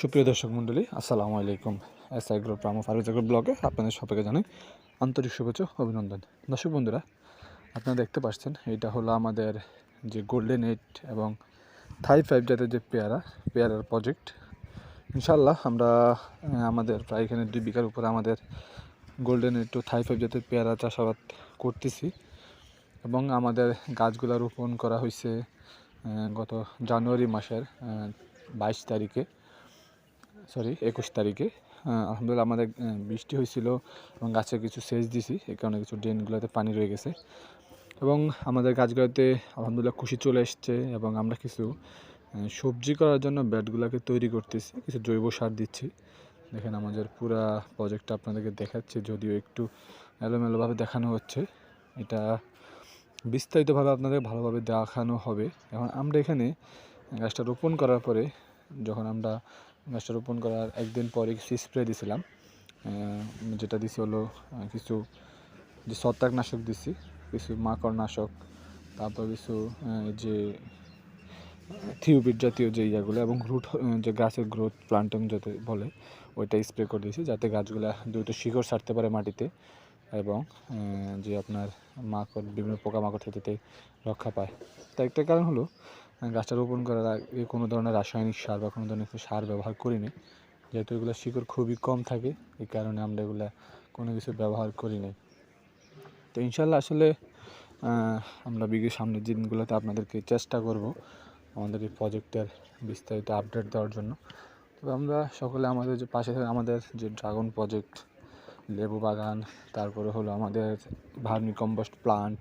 সুপ্রিয় দর্শক মণ্ডলী, আসসালামু আলাইকুম। S I group Ramo Faruk group ব্লগে আপনাদের সবাইকে জানাই আন্তরিক শুভেচ্ছা অভিনন্দন। দর্শক বন্ধুরা, আপনারা দেখতে পাচ্ছেন, এটা হলো আমাদের যে গোল্ডেন এইট এবং থাই ফাইভ জাতের যে পেয়ারা, পেয়ারার প্রজেক্ট ইনশাল্লাহ আমরা আমাদের প্রায় এখানে দুই বিঘার উপরে আমাদের golden eight to Thai five জাতের পেয়ারা চাষাবাদ করতেছি এবং আমাদের গাছগুলো রোপণ করা হয়েছে গত জানুয়ারি মাসের বাইশ তারিখে। সরি একুশ তারিখে। আলহামদুলিল্লাহ আমাদের বৃষ্টি হয়েছিল এবং গাছে কিছু সেচ দিছি, এই কারণে কিছু ড্রেনগুলোতে পানি রয়ে গেছে। এবং আমাদের গাছগুলোতে আলহামদুলিল্লাহ খুশি চলে এসছে এবং আমরা কিছু সবজি করার জন্য ব্যাটগুলোকে তৈরি করতেছি, কিছু জৈব সার দিচ্ছি। দেখেন আমাদের পুরা প্রজেক্টটা আপনাদেরকে দেখাচ্ছি, যদিও একটু এলোমেলোভাবে দেখানো হচ্ছে। এটা বিস্তারিতভাবে আপনাদের ভালোভাবে দেখানো হবে। এখন আমরা এখানে গাছটা রোপণ করার পরে যখন আমরা গাছটা রোপণ করার একদিন পরে কিছু স্প্রে দিছিলাম। যেটা দিছি হলো কিছু যে ছত্রাকনাশক দিছি, কিছু মাকড় নাশক তারপর কিছু যে থিওবিট জাতীয় যে ইয়াগুলো এবং রুট যে গাছের গ্রোথ প্লান্টিং যাতে বলে ওইটা স্প্রে করে দিয়েছি যাতে গাছগুলো দ্রুত শিকড় ছাড়তে পারে মাটিতে এবং যে আপনার মাকড়, বিভিন্ন পোকামাকড় থেকে রক্ষা পায়। তার একটা কারণ হলো গাছটা রোপণ করার আগে কোনো ধরনের রাসায়নিক সার বা কোনো ধরনের সার ব্যবহার করিনি। যেহেতু এগুলো শিকড় খুবই কম থাকে, এই কারণে আমরা এগুলা কোনো কিছু ব্যবহার করি নাই। তো ইনশাল্লাহ আসলে আমরা বিগের সামনের দিনগুলোতে আপনাদেরকে চেষ্টা করব আমাদের এই প্রজেক্টের বিস্তারিত আপডেট দেওয়ার জন্য। তবে আমরা সকলে আমাদের যে পাশে আমাদের যে ড্রাগন প্রজেক্ট, লেবু বাগান, তারপরে হলো আমাদের ভার্মি কম্পোস্ট প্লান্ট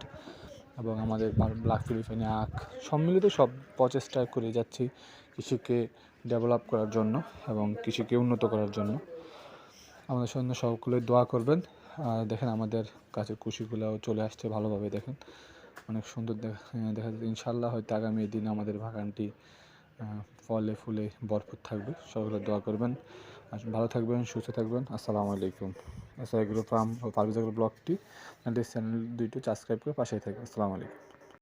এবং আমাদের ব্ল্যাক ফিলিপিনি আখ, সম্মিলিত সব প্রচেষ্টা করে যাচ্ছি কৃষিকে ডেভেলপ করার জন্য এবং কৃষিকে উন্নত করার জন্য। আমাদের সঙ্গে সকলে দোয়া করবেন। আর দেখেন আমাদের কাছে কুশিগুলোও চলে আসছে ভালোভাবে, দেখেন। অনেক সুন্দর দেখা যাচ্ছে। ইনশাল্লাহ হয়তো আগামী দিন আমাদের বাগানটি ফলে ফুলে ভরপুর থাকবে। সকলে দোয়া করবেন। ভালো থাকবেন, সুস্থ থাকবেন। আসসালামু আলাইকুম। এছাড়া গ্রুপ ফার্ম ও পারভিজা ব্লগটি চ্যানেল দুইটি সাবস্ক্রাইব করে পাশেই থাকবে আসসালামু আলাইকুম।